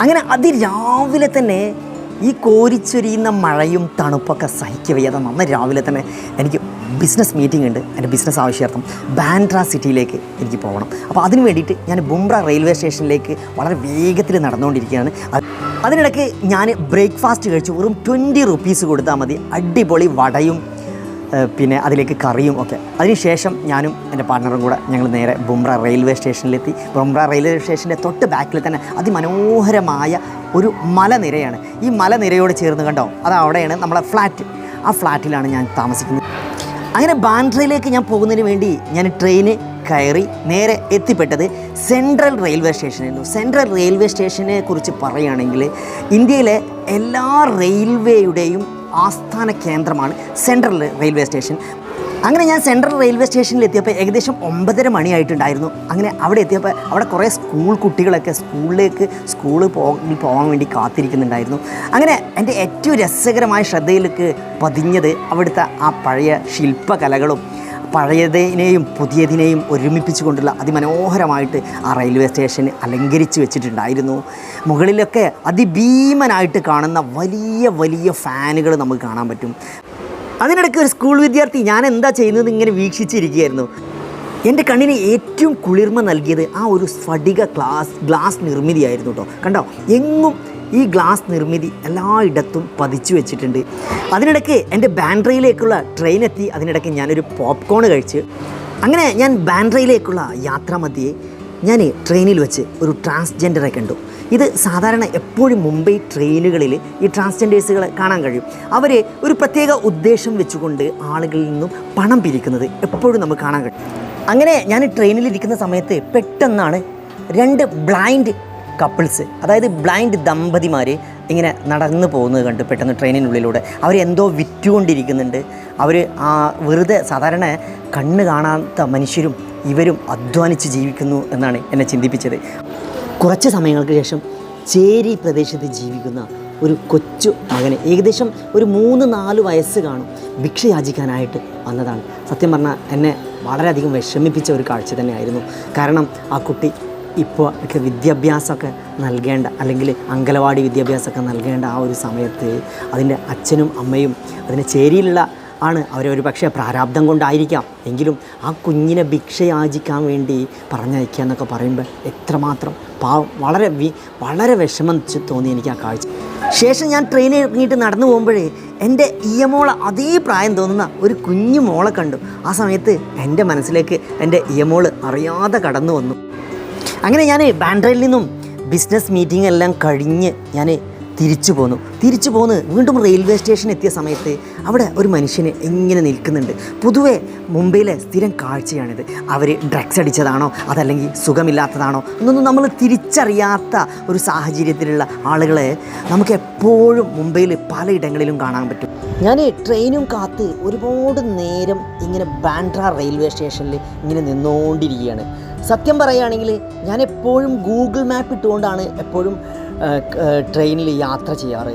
അങ്ങനെ അതിരാവിലെ തന്നെ ഈ കോരിച്ചൊരിയുന്ന മഴയും തണുപ്പൊക്കെ സഹിക്കവയ്യാതെ നന്നായി രാവിലെ തന്നെ എനിക്ക് ബിസിനസ് മീറ്റിംഗ് ഉണ്ട്. എന്റെ ബിസിനസ് ആവശ്യാർത്ഥം ബാൻഡ്ര സിറ്റിയിലേക്ക് എനിക്ക് പോകണം. അപ്പോൾ അതിന് വേണ്ടിയിട്ട് ഞാൻ ബുംറ റെയിൽവേ സ്റ്റേഷനിലേക്ക് വളരെ വേഗത്തിൽ നടന്നുകൊണ്ടിരിക്കുകയാണ്. അത് അതിനിടയ്ക്ക് ഞാൻ ബ്രേക്ക്ഫാസ്റ്റ് കഴിച്ചു വെറും ട്വന്റി റുപ്പീസ് കൊടുത്താൽ മതി. അടിപൊളി വടയും പിന്നെ അതിലേക്ക് കറിയും ഒക്കെ. അതിനുശേഷം ഞാനും എന്റെ പാർട്ണറും കൂടെ ഞങ്ങൾ നേരെ ബുംറ റെയിൽവേ സ്റ്റേഷനിലെത്തി ബുംറ റെയിൽവേ സ്റ്റേഷന്റെ തൊട്ട് ബാക്കിൽ തന്നെ അതിമനോഹരമായ ഒരു മലനിരയാണ്. ഈ മലനിരയോട് ചേർന്ന് കണ്ടോ? അത് അവിടെയാണ് നമ്മളെ ഫ്ലാറ്റ് ആ ഫ്ലാറ്റിലാണ് ഞാൻ താമസിക്കുന്നത്. അങ്ങനെ ബാൻഡ്രയിലേക്ക് ഞാൻ പോകുന്നതിന് വേണ്ടി ഞാൻ ട്രെയിന് കയറി നേരെ എത്തിപ്പെട്ടത് സെൻട്രൽ റെയിൽവേ സ്റ്റേഷനായിരുന്നു സെൻട്രൽ റെയിൽവേ സ്റ്റേഷനെ കുറിച്ച് പറയുകയാണെങ്കിൽ ഇന്ത്യയിലെ എല്ലാ റെയിൽവേയുടെയും ആസ്ഥാന കേന്ദ്രമാണ് സെൻട്രൽ റെയിൽവേ സ്റ്റേഷൻ. അങ്ങനെ ഞാൻ സെൻട്രൽ റെയിൽവേ സ്റ്റേഷനിൽ എത്തിയപ്പോൾ ഏകദേശം ഒമ്പതര മണിയായിട്ടുണ്ടായിരുന്നു. അങ്ങനെ അവിടെ എത്തിയപ്പോൾ അവിടെ കുറേ സ്കൂൾ കുട്ടികളൊക്കെ സ്കൂളിലേക്ക് സ്കൂളിൽ പോകാൻ വേണ്ടി കാത്തിരിക്കുന്നുണ്ടായിരുന്നു. അങ്ങനെ എന്റെ ഏറ്റവും രസകരമായ ശ്രദ്ധയിലേക്ക് പതിഞ്ഞത് അവിടുത്തെ ആ പഴയ ശില്പകലകളും പഴയതിനെയും പുതിയതിനെയും ഒരുമിപ്പിച്ചുകൊണ്ടുള്ള അതിമനോഹരമായിട്ട് ആ റെയിൽവേ സ്റ്റേഷൻ അലങ്കരിച്ച് വെച്ചിട്ടുണ്ടായിരുന്നു. മുകളിലൊക്കെ അതിഭീമനായിട്ട് കാണുന്ന വലിയ വലിയ ഫാനുകൾ നമുക്ക് കാണാൻ പറ്റും. അതിനിടയ്ക്ക് ഒരു സ്കൂൾ വിദ്യാർത്ഥി ഞാൻ എന്താ ചെയ്യുന്നത്? ഇങ്ങനെ വീക്ഷിച്ചിരിക്കുകയായിരുന്നു. എന്റെ കണ്ണിന് ഏറ്റവും കുളിർമ നൽകിയത് ആ ഒരു സ്ഫടിക ഗ്ലാസ് ഗ്ലാസ് നിർമ്മിതിയായിരുന്നു കേട്ടോ കണ്ടോ? എങ്ങും ഈ ഗ്ലാസ് നിർമ്മിതി എല്ലായിടത്തും പതിച്ചു വെച്ചിട്ടുണ്ട്. അതിനിടയ്ക്ക് എന്റെ ബാൻഡ്രയിലേക്കുള്ള ട്രെയിൻ എത്തി. അതിനിടയ്ക്ക് ഞാനൊരു പോപ്കോൺ കഴിച്ച്. അങ്ങനെ ഞാൻ ബാൻഡ്രയിലേക്കുള്ള യാത്രാമധ്യേ ഞാൻ ട്രെയിനിൽ വെച്ച് ഒരു ട്രാൻസ്ജെൻഡറെ കണ്ടു. ഇത് സാധാരണ എപ്പോഴും മുംബൈ ട്രെയിനുകളിൽ ഈ ട്രാൻസ്ജെൻഡേഴ്സുകളെ കാണാൻ കഴിയും. അവർ ഒരു പ്രത്യേക ഉദ്ദേശം വെച്ചുകൊണ്ട് ആളുകളിൽ നിന്നും പണം പിരിക്കുന്നത് എപ്പോഴും നമുക്ക് കാണാൻ കഴിയും. അങ്ങനെ ഞാൻ ട്രെയിനിലിരിക്കുന്ന സമയത്ത് പെട്ടെന്നാണ് രണ്ട് ബ്ലൈൻഡ് കപ്പിൾസ് അതായത് ബ്ലൈൻഡ് ദമ്പതിമാർ ഇങ്ങനെ നടന്നു പോകുന്നത് കണ്ട് പെട്ടെന്ന് ട്രെയിനിനുള്ളിലൂടെ. അവരെന്തോ വിറ്റുകൊണ്ടിരിക്കുന്നുണ്ട്. അവർ ആ വെറുതെ സാധാരണ കണ്ണ് കാണാത്ത മനുഷ്യരും ഇവരും അധ്വാനിച്ച് ജീവിക്കുന്നു എന്നാണ് എന്നെ ചിന്തിപ്പിച്ചത്. കുറച്ച് സമയങ്ങൾക്ക് ശേഷം ചേരി പ്രദേശത്ത് ജീവിക്കുന്ന ഒരു കൊച്ചു മകന് ഏകദേശം ഒരു മൂന്ന് നാല് വയസ്സ് കാണും. ഭിക്ഷ യാചിക്കാനായിട്ട് വന്നതാണ്. സത്യം പറഞ്ഞാൽ എന്നെ വളരെയധികം വിഷമിപ്പിച്ച ഒരു കാഴ്ച തന്നെയായിരുന്നു. കാരണം ആ കുട്ടി ഇപ്പോൾ ഒക്കെ വിദ്യാഭ്യാസമൊക്കെ നൽകേണ്ട അല്ലെങ്കിൽ അങ്കലവാടി വിദ്യാഭ്യാസമൊക്കെ നൽകേണ്ട ആ ഒരു സമയത്ത് അതിന്റെ അച്ഛനും അമ്മയും അതിന്റെ ചേരിയിലുള്ള ആണ് അവരൊരു പക്ഷേ പ്രാരാബ്ദം കൊണ്ടായിരിക്കാം. എങ്കിലും ആ കുഞ്ഞിനെ ഭിക്ഷയാചിക്കാൻ വേണ്ടി പറഞ്ഞയക്കുക എന്നൊക്കെ പറയുമ്പോൾ എത്രമാത്രം പാവം വളരെ വി വളരെ വിഷമം തോന്നി എനിക്ക് ആ കാഴ്ച. ശേഷം ഞാൻ ട്രെയിനിൽ ഇറങ്ങിയിട്ട് നടന്നു പോകുമ്പോഴേ എന്റെ ഇയമോളെ അതേ പ്രായം തോന്നുന്ന ഒരു കുഞ്ഞു മോളെ കണ്ടു. ആ സമയത്ത് എന്റെ മനസ്സിലേക്ക് എന്റെ ഇയമോൾ അറിയാതെ കടന്നു വന്നു. അങ്ങനെ ഞാൻ ബാൻഡ്രയിൽ നിന്നും ബിസിനസ് മീറ്റിംഗ് എല്ലാം കഴിഞ്ഞ് ഞാൻ തിരിച്ചു പോന്നു. തിരിച്ചു പോന്ന് വീണ്ടും റെയിൽവേ സ്റ്റേഷൻ എത്തിയ സമയത്ത് അവിടെ ഒരു മനുഷ്യന് ഇങ്ങനെ നിൽക്കുന്നുണ്ട്. പൊതുവെ മുംബൈയിലെ സ്ഥിരം കാഴ്ചയാണിത്. അവർ ഡ്രഗ്സ് അടിച്ചതാണോ? അതല്ലെങ്കിൽ സുഖമില്ലാത്തതാണോ? എന്നൊന്നും നമ്മൾ തിരിച്ചറിയാത്ത ഒരു സാഹചര്യത്തിലുള്ള ആളുകളെ നമുക്ക് എപ്പോഴും മുംബൈയിൽ പലയിടങ്ങളിലും കാണാൻ പറ്റും. ഞാൻ ട്രെയിനും കാത്ത് ഒരുപാട് നേരം ഇങ്ങനെ ബാൻഡ്ര റെയിൽവേ സ്റ്റേഷനിൽ ഇങ്ങനെ നിന്നുകൊണ്ടിരിക്കുകയാണ് സത്യം പറയുകയാണെങ്കിൽ ഞാൻ എപ്പോഴും ഗൂഗിൾ മാപ്പ് ഇട്ടുകൊണ്ടാണ് എപ്പോഴും ട്രെയിനിൽ യാത്ര ചെയ്യാറ്.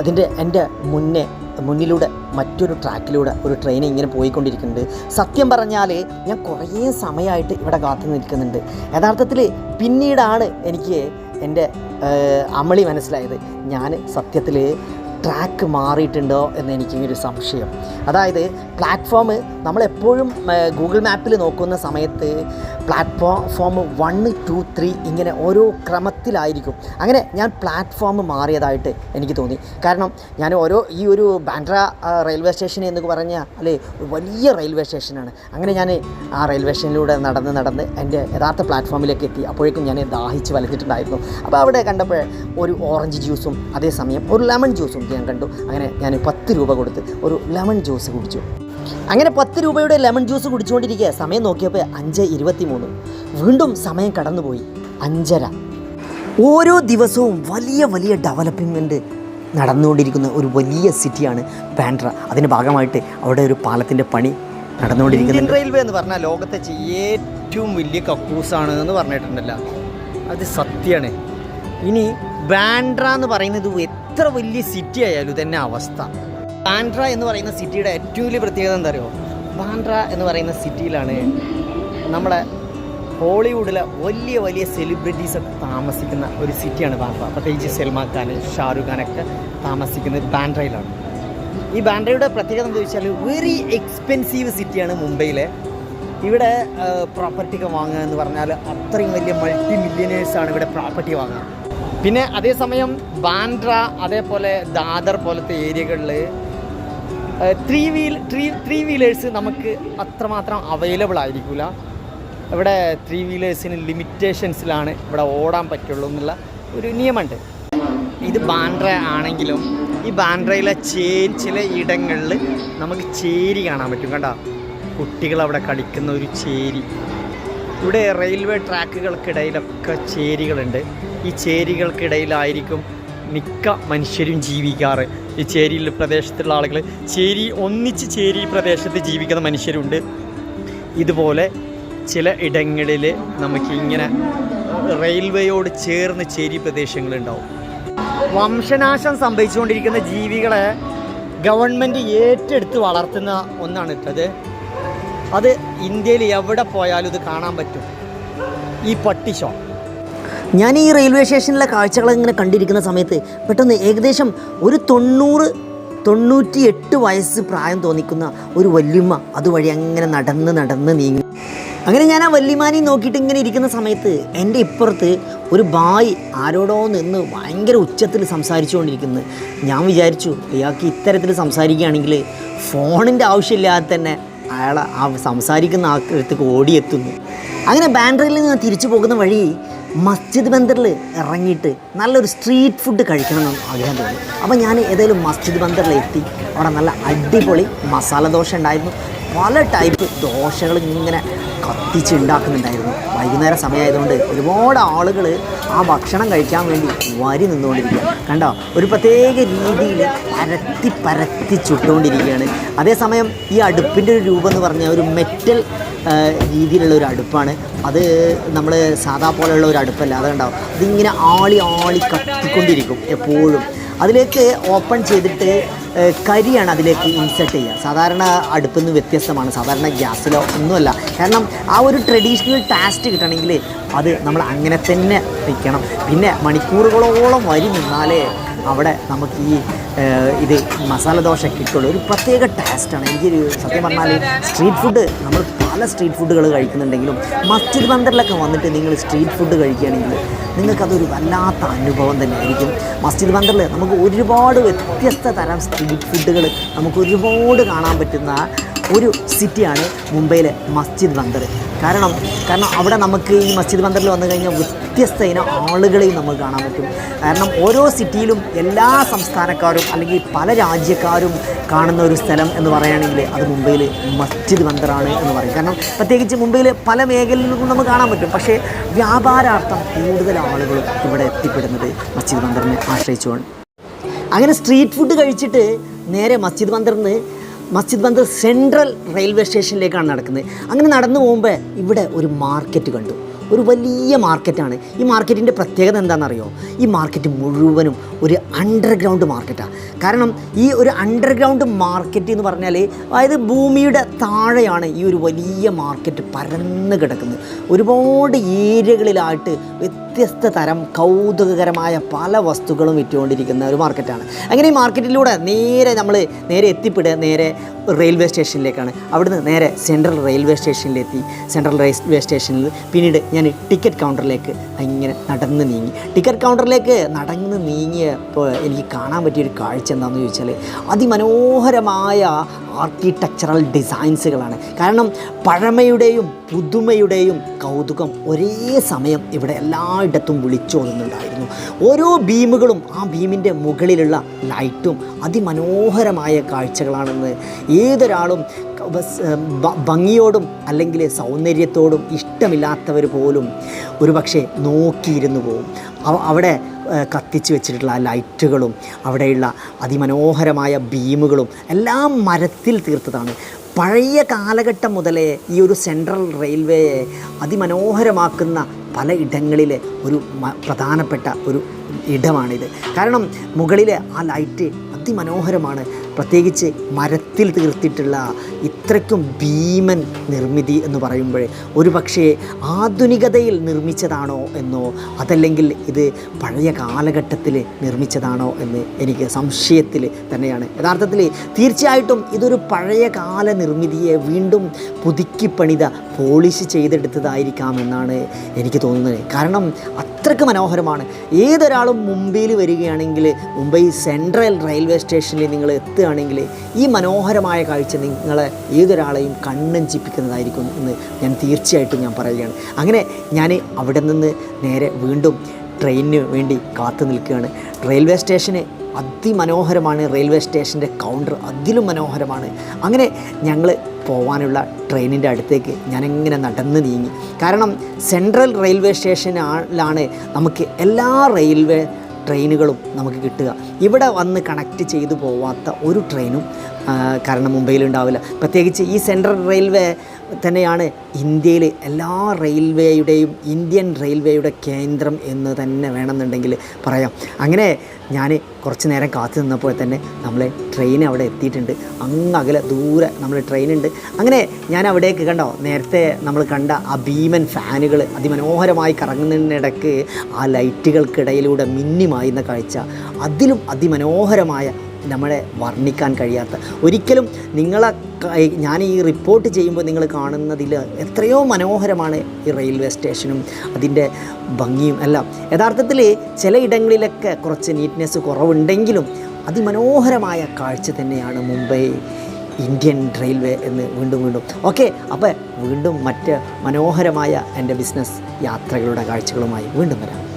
അതിന്റെ എന്റെ മുന്നേ മുന്നിലൂടെ മറ്റൊരു ട്രാക്കിലൂടെ ഒരു ട്രെയിൻ ഇങ്ങനെ പോയിക്കൊണ്ടിരിക്കുന്നുണ്ട്. സത്യം പറഞ്ഞാൽ ഞാൻ കുറേ സമയമായിട്ട് ഇവിടെ കാത്തു നിൽക്കുന്നുണ്ട്. യഥാർത്ഥത്തിൽ പിന്നീടാണ് എനിക്ക് എന്റെ അമളി മനസ്സിലായത്. ഞാൻ സത്യത്തിൽ ട്രാക്ക് മാറിയിട്ടുണ്ടോ എന്ന് എനിക്കൊരു സംശയം. അതായത് പ്ലാറ്റ്ഫോം നമ്മളെപ്പോഴും ഗൂഗിൾ മാപ്പിൽ നോക്കുന്ന സമയത്ത് പ്ലാറ്റ്ഫോം വൺ ടു ത്രീ ഇങ്ങനെ ഓരോ ക്രമത്തിലായിരിക്കും. അങ്ങനെ ഞാൻ പ്ലാറ്റ്ഫോം മാറിയതായിട്ട് എനിക്ക് തോന്നി. കാരണം ഞാൻ ഓരോ ഈ ഒരു ബാൻഡ്ര റെയിൽവേ സ്റ്റേഷൻ എന്ന് പറഞ്ഞാൽ അല്ലേ വലിയ റെയിൽവേ സ്റ്റേഷനാണ് അങ്ങനെ ഞാൻ ആ റെയിൽവേ സ്റ്റേഷനിലൂടെ നടന്ന് നടന്ന് എന്റെ യഥാർത്ഥ പ്ലാറ്റ്ഫോമിലേക്ക് എത്തി. അപ്പോഴേക്കും ഞാൻ ദാഹിച്ച് വലഞ്ഞിട്ടുണ്ടായിരുന്നു. അപ്പോൾ അവിടെ കണ്ടപ്പോൾ ഒരു ഓറഞ്ച് ജ്യൂസും അതേസമയം ഒരു ലെമൺ ജ്യൂസും ഞാൻ കണ്ടു. അങ്ങനെ ഞാൻ പത്ത് രൂപ കൊടുത്ത് ഒരു ലെമൺ ജ്യൂസ് കുടിച്ചു. അങ്ങനെ പത്ത് രൂപയുടെ ലെമൺ ജ്യൂസ് കുടിച്ചുകൊണ്ടിരിക്കുക സമയം നോക്കിയപ്പോൾ അഞ്ച് ഇരുപത്തി മൂന്ന് വീണ്ടും സമയം കടന്നുപോയി. അഞ്ചര. ഓരോ ദിവസവും വലിയ വലിയ ഡെവലപ്മെന്റ് നടന്നുകൊണ്ടിരിക്കുന്ന ഒരു വലിയ സിറ്റിയാണ് ബാൻഡ്ര അതിന്റെ ഭാഗമായിട്ട് അവിടെ ഒരു പാലത്തിന്റെ പണി നടന്നുകൊണ്ടിരിക്കുന്നുണ്ട്. റെയിൽവേ എന്ന് പറഞ്ഞാൽ ലോകത്തെ ഏറ്റവും വലിയ കക്കൂസാണ് എന്ന് പറഞ്ഞിട്ടുണ്ടല്ലോ. അത് സത്യമാണ്. ഇനി ബാൻഡ്ര എന്ന് പറയുന്നത് എത്ര വലിയ സിറ്റി ആയാലും തന്നെ അവസ്ഥ. ബാൻഡ്ര എന്ന് പറയുന്ന സിറ്റിയുടെ ഏറ്റവും വലിയ പ്രത്യേകത എന്താ അറിയോ? ബാൻഡ്ര എന്ന് പറയുന്ന സിറ്റിയിലാണ് നമ്മുടെ ഹോളിവുഡിലെ വലിയ വലിയ സെലിബ്രിറ്റീസ് ഒക്കെ താമസിക്കുന്ന ഒരു സിറ്റിയാണ് ബാൻഡ്ര. പ്രത്യേകിച്ച് സൽമാൻ ഖാൻ ഷാറുഖ് ഖാനൊക്കെ താമസിക്കുന്നത് ബാൻഡ്രയിലാണ്. ഈ ബാൻഡ്രയുടെ പ്രത്യേകത എന്താ വെച്ചാൽ വെരി എക്സ്പെൻസീവ് സിറ്റിയാണ് മുംബൈയിലെ. ഇവിടെ പ്രോപ്പർട്ടി ഒക്കെ വാങ്ങുക എന്ന് പറഞ്ഞാൽ അത്രയും വലിയ മൾട്ടി മില്യനേഴ്സാണ് ഇവിടെ പ്രോപ്പർട്ടി വാങ്ങുക. പിന്നെ അതേസമയം ബാൻഡ്ര അതേപോലെ ദാദർ പോലത്തെ ഏരിയകളിൽ three wheel three three wheelers നമുക്ക് അത്രമാത്രം അവൈലബിൾ ആയിരിക്കില്ല ഇവിടെ ത്രീ വീലേഴ്സിന് ലിമിറ്റേഷൻസിലാണ് ഇവിടെ ഓടാൻ പറ്റുള്ളൂ എന്നുള്ള ഒരു നിയമമുണ്ട്. ഇത് ബാൻഡ്ര ആണെങ്കിലും ഈ ബാൻഡ്രയിലെ ചേ ചില ഇടങ്ങളിൽ നമുക്ക് ചേരി കാണാൻ പറ്റും കണ്ടോ? കുട്ടികൾ അവിടെ കളിക്കുന്ന ഒരു ചേരി. ഇവിടെ റെയിൽവേ ട്രാക്കുകൾക്കിടയിലൊക്കെ ചേരികളുണ്ട്. ഈ ചേരികൾക്കിടയിലായിരിക്കും മിക്ക മനുഷ്യരും ജീവിക്കാറ്. ഈ ചേരിയിൽ പ്രദേശത്തുള്ള ആളുകൾ ചേരി ഒന്നിച്ച് ചേരി പ്രദേശത്ത് ജീവിക്കുന്ന മനുഷ്യരുണ്ട്. ഇതുപോലെ ചില ഇടങ്ങളിൽ നമുക്ക് ഇങ്ങനെ റെയിൽവേയോട് ചേർന്ന് ചേരി പ്രദേശങ്ങളുണ്ടാവും. വംശനാശം സംഭവിച്ചുകൊണ്ടിരിക്കുന്ന ജീവികളെ ഗവൺമെന്റ് ഏറ്റെടുത്ത് വളർത്തുന്ന ഒന്നാണ് ഇട്ടത് അത് ഇന്ത്യയിൽ എവിടെ പോയാലും ഇത് കാണാൻ പറ്റും. ഈ പട്ടി ഷോ ഞാൻ ഈ റെയിൽവേ സ്റ്റേഷനിലെ കാഴ്ചകൾ ഇങ്ങനെ കണ്ടിരിക്കുന്ന സമയത്ത് പെട്ടെന്ന് ഏകദേശം ഒരു തൊണ്ണൂറ് തൊണ്ണൂറ്റി എട്ട് വയസ്സ് പ്രായം തോന്നിക്കുന്ന ഒരു വല്യമ്മ അതുവഴി അങ്ങനെ നടന്ന് നടന്ന് നീങ്ങി. അങ്ങനെ ഞാൻ ആ വല്യമാനി നോക്കിയിട്ട് ഇങ്ങനെ ഇരിക്കുന്ന സമയത്ത് എന്റെ ഇപ്പുറത്ത് ഒരു ബായ് ആരോടോ നിന്ന് ഭയങ്കര ഉച്ചത്തിൽ സംസാരിച്ചുകൊണ്ടിരിക്കുന്നത് ഞാൻ വിചാരിച്ചു ഇയാൾക്ക് ഇത്തരത്തിൽ സംസാരിക്കുകയാണെങ്കിൽ ഫോണിന്റെ ആവശ്യമില്ലാതെ തന്നെ അയാൾ ആ സംസാരിക്കുന്ന ആൾക്കടുത്തേക്ക് ഓടിയെത്തുന്നു. അങ്ങനെ ബാൻഡ്രയിൽ നിന്ന് തിരിച്ചു പോകുന്ന വഴി മസ്ജിദ് ബന്ദറിൽ ഇറങ്ങിയിട്ട് നല്ലൊരു സ്ട്രീറ്റ് ഫുഡ് കഴിക്കണമെന്ന് ആഗ്രഹം തോന്നി. അപ്പോൾ ഞാൻ ഏതായാലും മസ്ജിദ് ബന്ദറിൽ എത്തി. അവിടെ നല്ല അടിപൊളി മസാല ദോശ ഉണ്ടായിരുന്നു. പല ടൈപ്പ് ദോശകൾ ഇങ്ങനെ കത്തിച്ച് ഉണ്ടാക്കുന്നുണ്ടായിരുന്നു. വൈകുന്നേര സമയമായതുകൊണ്ട് ഒരുപാട് ആളുകൾ ആ ഭക്ഷണം കഴിക്കാൻ വേണ്ടി വരി നിന്നുകൊണ്ടിരിക്കുക. കണ്ടോ? ഒരു പ്രത്യേക രീതിയിൽ പരത്തി പരത്തി ചുട്ടുകൊണ്ടിരിക്കുകയാണ്. അതേസമയം ഈ അടുപ്പിന്റെ ഒരു രൂപം എന്ന് പറഞ്ഞാൽ ഒരു മെറ്റൽ രീതിയിലുള്ള ഒരു അടുപ്പാണ്. അത് നമ്മൾ സാധാ പോലെയുള്ള ഒരു അടുപ്പല്ല. അതുണ്ടാവും. ഇതിങ്ങനെ ആളി ആളി കത്തിക്കൊണ്ടിരിക്കും എപ്പോഴും. അതിലേക്ക് ഓപ്പൺ ചെയ്തിട്ട് കരിയാണ് അതിലേക്ക് ഇൻസെർട്ട് ചെയ്യുക. സാധാരണ അടുപ്പിൽ നിന്ന് വ്യത്യസ്തമാണ്. സാധാരണ ഗ്യാസിലോ ഒന്നുമല്ല. കാരണം ആ ഒരു ട്രഡീഷണൽ ടാസ്റ്റ് കിട്ടണമെങ്കിൽ അത് നമ്മൾ അങ്ങനെ തന്നെ വയ്ക്കണം പിന്നെ മണിക്കൂറുകളോളം വരി നിന്നാലേ അവിടെ നമുക്ക് ഈ ഇത് മസാല ദോശ കിട്ടുള്ളൂ. ഒരു പ്രത്യേക ടേസ്റ്റാണ്. എനിക്ക് സത്യം പറഞ്ഞാൽ സ്ട്രീറ്റ് ഫുഡ് നമ്മൾ പല സ്ട്രീറ്റ് ഫുഡുകൾ കഴിക്കുന്നുണ്ടെങ്കിലും മസ്ജിദ് ബന്ദറിലൊക്കെ വന്നിട്ട് നിങ്ങൾ സ്ട്രീറ്റ് ഫുഡ് കഴിക്കുകയാണെങ്കിൽ നിങ്ങൾക്കതൊരു വല്ലാത്ത അനുഭവം തന്നെയായിരിക്കും. മസ്ജിദ് ബന്ദറിൽ നമുക്ക് ഒരുപാട് വ്യത്യസ്ത തരം സ്ട്രീറ്റ് ഫുഡുകൾ നമുക്ക് ഒരുപാട് കാണാൻ പറ്റുന്ന ഒരു സിറ്റിയാണ് മുംബൈയിലെ മസ്ജിദ് ബന്ദർ കാരണം കാരണം അവിടെ നമുക്ക് ഈ മസ്ജിദ് ബന്ദറിൽ വന്നു കഴിഞ്ഞാൽ വ്യത്യസ്ത ഇനം ആളുകളെയും നമുക്ക് കാണാൻ പറ്റും. കാരണം ഓരോ സിറ്റിയിലും എല്ലാ സംസ്ഥാനക്കാരും അല്ലെങ്കിൽ പല രാജ്യക്കാരും കാണുന്ന ഒരു സ്ഥലം എന്ന് പറയുകയാണെങ്കിൽ അത് മുംബൈയിൽ മസ്ജിദ് ബന്ദറാണ് എന്ന് പറയും. കാരണം പ്രത്യേകിച്ച് മുംബൈയിൽ പല മേഖലകളിലും നമുക്ക് കാണാൻ പറ്റും. പക്ഷേ വ്യാപാരാർത്ഥം കൂടുതൽ ആളുകൾ ഇവിടെ എത്തിപ്പെടുന്നത് മസ്ജിദ് ബന്ദറിനെ ആശ്രയിച്ചുകൊണ്ട് അങ്ങനെ സ്ട്രീറ്റ് ഫുഡ് കഴിച്ചിട്ട് നേരെ മസ്ജിദ് ബന്ദറിന് മസ്ജിദ് ബന്ദർ സെൻട്രൽ റെയിൽവേ സ്റ്റേഷനിലേക്കാണ് നടക്കുന്നത്. അങ്ങനെ നടന്നു പോകുമ്പോൾ ഇവിടെ ഒരു മാർക്കറ്റ് കണ്ടു. ഒരു വലിയ മാർക്കറ്റാണ്. ഈ മാർക്കറ്റിന്റെ പ്രത്യേകത എന്താണെന്നറിയോ? ഈ മാർക്കറ്റ് മുഴുവനും ഒരു അണ്ടർഗ്രൗണ്ട് മാർക്കറ്റാണ് കാരണം ഈ ഒരു അണ്ടർഗ്രൗണ്ട് മാർക്കറ്റ് എന്ന് പറഞ്ഞാൽ അതായത് ഭൂമിയുടെ താഴെയാണ് ഈ ഒരു വലിയ മാർക്കറ്റ് പരന്ന് കിടക്കുന്നത്. ഒരുപാട് ഏരിയകളിലായിട്ട് വ്യത്യസ്ത തരം കൗതുകകരമായ പല വസ്തുക്കളും വിറ്റുകൊണ്ടിരിക്കുന്ന ഒരു മാർക്കറ്റാണ് അങ്ങനെ ഈ മാർക്കറ്റിലൂടെ നേരെ നമ്മൾ നേരെ എത്തിപ്പെടുക നേരെ റെയിൽവേ സ്റ്റേഷനിലേക്കാണ്. അവിടുന്ന് നേരെ സെൻട്രൽ റെയിൽവേ സ്റ്റേഷനിലെത്തി. സെൻട്രൽ റെയിൽവേ സ്റ്റേഷനിൽ പിന്നീട് ഞാൻ ടിക്കറ്റ് കൗണ്ടറിലേക്ക് ഇങ്ങനെ നടന്ന് നീങ്ങി. ടിക്കറ്റ് കൗണ്ടറിലേക്ക് നടന്ന് നീങ്ങിയപ്പോൾ എനിക്ക് കാണാൻ പറ്റിയൊരു കാഴ്ച എന്താണെന്ന് ചോദിച്ചാൽ അതിമനോഹരമായ ആർക്കിടെക്ചറൽ ഡിസൈൻസുകളാണ് കാരണം പഴമയുടെയും പുതുമയുടെയും കൗതുകം ഒരേ സമയം ഇവിടെ എല്ലായിടത്തും വിളിച്ചോതുന്നുണ്ടായിരുന്നു. ഓരോ ബീമുകളും ആ ബീമിന്റെ മുകളിലുള്ള ലൈറ്റും അതിമനോഹരമായ കാഴ്ചകളാണെന്ന് ഏതൊരാളും ഭംഗിയോടും അല്ലെങ്കിൽ സൗന്ദര്യത്തോടും ഇഷ്ടമില്ലാത്തവർ പോലും ഒരുപക്ഷെ നോക്കിയിരുന്നു പോകും അവിടെ കത്തിച്ച് വെച്ചിട്ടുള്ള ആ ലൈറ്റുകളും അവിടെയുള്ള അതിമനോഹരമായ ബീമുകളും എല്ലാം മരത്തിൽ തീർത്തതാണ്. പഴയ കാലഘട്ടം മുതലേ ഈ ഒരു സെൻട്രൽ റെയിൽവേയെ അതിമനോഹരമാക്കുന്ന പല ഇടങ്ങളിലെ ഒരു പ്രധാനപ്പെട്ട ഒരു ഇടമാണിത്. കാരണം മുകളിലെ ആ ലൈറ്റ് അതിമനോഹരമാണ്. പ്രത്യേകിച്ച് മരത്തിൽ തീർത്തിട്ടുള്ള ഇത്രയ്ക്കും ഭീമൻ നിർമ്മിതി എന്ന് പറയുമ്പോൾ ഒരു പക്ഷേ ആധുനികതയിൽ നിർമ്മിച്ചതാണോ എന്നോ അതല്ലെങ്കിൽ ഇത് പഴയ കാലഘട്ടത്തിൽ നിർമ്മിച്ചതാണോ എന്ന് എനിക്ക് സംശയത്തിൽ തന്നെയാണ്. യഥാർത്ഥത്തിൽ തീർച്ചയായിട്ടും ഇതൊരു പഴയ കാല നിർമ്മിതിയെ വീണ്ടും പുതുക്കി പണിത പോളിഷ് ചെയ്തെടുത്തതായിരിക്കാമെന്നാണ് എനിക്ക് തോന്നുന്നത്. കാരണം അത്രയ്ക്ക് മനോഹരമാണ്. ഏതൊരാളും മുംബൈയിൽ വരികയാണെങ്കിൽ മുംബൈ സെൻട്രൽ റെയിൽവേ സ്റ്റേഷനിൽ നിങ്ങൾ എത്തുകയാണെങ്കിൽ ഈ മനോഹരമായ കാഴ്ച നിങ്ങളെ ഏതൊരാളെയും കണ്ണഞ്ചിപ്പിക്കുന്നതായിരിക്കും എന്ന് ഞാൻ തീർച്ചയായിട്ടും ഞാൻ പറയുകയാണ്. അങ്ങനെ ഞാൻ അവിടെ നിന്ന് നേരെ വീണ്ടും ട്രെയിനിന് വേണ്ടി കാത്തു നിൽക്കുകയാണ്. റെയിൽവേ സ്റ്റേഷന് അതിമനോഹരമാണ്. റെയിൽവേ സ്റ്റേഷന്റെ കൗണ്ടർ അതിലും മനോഹരമാണ്. അങ്ങനെ ഞങ്ങൾ പോവാനുള്ള ട്രെയിനിന്റെ അടുത്തേക്ക് ഞാനിങ്ങനെ നടന്ന് നീങ്ങി. കാരണം സെൻട്രൽ റെയിൽവേ സ്റ്റേഷനിലാണ് നമുക്ക് എല്ലാ റെയിൽവേ ട്രെയിനുകളും നമുക്ക് കിട്ടുക. ഇവിടെ വന്ന് കണക്ട് ചെയ്തു പോവാത്ത ഒരു ട്രെയിനും കാരണം മുംബൈയിൽ ഉണ്ടാവില്ല പ്രത്യേകിച്ച് ഈ സെൻട്രൽ റെയിൽവേ തന്നെയാണ് ഇന്ത്യയിലെ എല്ലാ റെയിൽവേയുടെയും ഇന്ത്യൻ റെയിൽവേയുടെ കേന്ദ്രം എന്ന് തന്നെ വേണമെന്നുണ്ടെങ്കിൽ പറയാം. അങ്ങനെ ഞാൻ കുറച്ച് നേരം കാത്തു നിന്നപ്പോൾ തന്നെ നമ്മളെ ട്രെയിൻ അവിടെ എത്തിയിട്ടുണ്ട്. അങ്ങ് അകലെ ദൂരെ നമ്മൾ ട്രെയിനുണ്ട് അങ്ങനെ ഞാൻ അവിടേക്ക് കണ്ടോ നേരത്തെ നമ്മൾ കണ്ട ആ ഭീമൻ ഫാനുകൾ അതിമനോഹരമായി കറങ്ങുന്നതിനിടയ്ക്ക് ആ ലൈറ്റുകൾക്കിടയിലൂടെ മിന്നിമായുന്ന കാഴ്ച അതിലും അതിമനോഹരമായ നമ്മളെ വർണിക്കാൻ കഴിയാത്ത. ഒരിക്കലും നിങ്ങളെ ഞാൻ ഈ റിപ്പോർട്ട് ചെയ്യുമ്പോൾ നിങ്ങൾ കാണുന്നതിൽ എത്രയോ മനോഹരമാണ് ഈ റെയിൽവേ സ്റ്റേഷനും അതിന്റെ ഭംഗിയും എല്ലാം. യഥാർത്ഥത്തിൽ ചിലയിടങ്ങളിലൊക്കെ കുറച്ച് നീറ്റ്നെസ് കുറവുണ്ടെങ്കിലും അതിമനോഹരമായ കാഴ്ച തന്നെയാണ് മുംബൈ ഇന്ത്യൻ റെയിൽവേ എന്ന് വീണ്ടും വീണ്ടും. ഓക്കെ അപ്പോൾ വീണ്ടും മറ്റ് മനോഹരമായ എന്റെ ബിസിനസ് യാത്രകളുടെ കാഴ്ചകളുമായി വീണ്ടും വരാം.